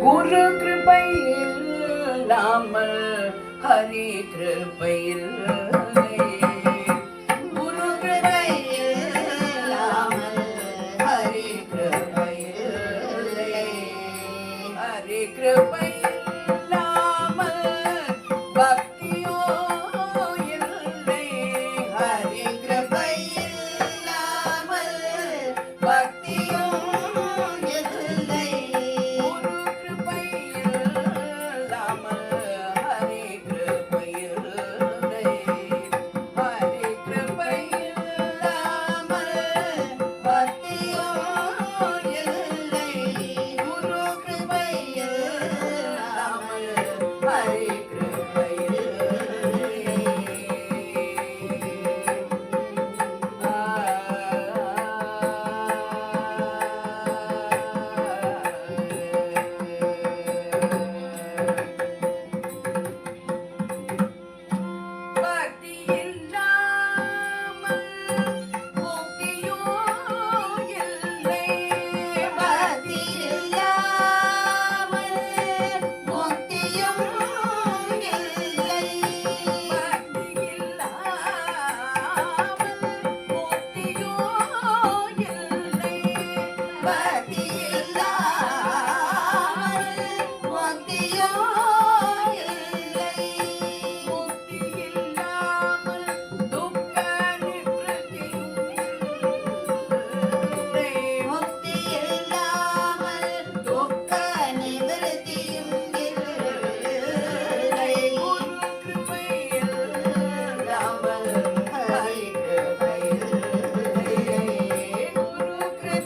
குரு கிருபையில் இல்லாமல் ஹரி கிருபையில்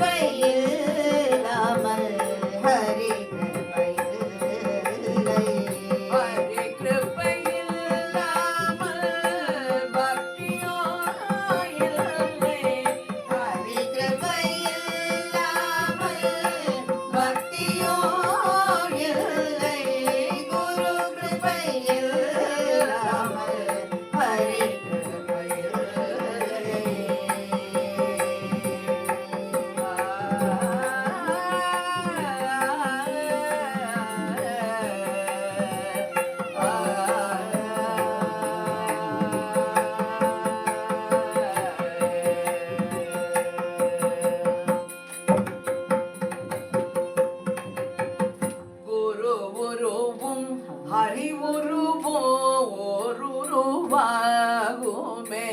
face. വാകുമേ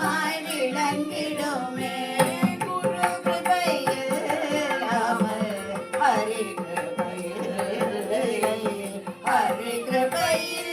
நாமமாய் விளங்கிடுமே. குரு கிருபையில் அமல் ஹரி கிருபையில் ஹரி கிருபையில்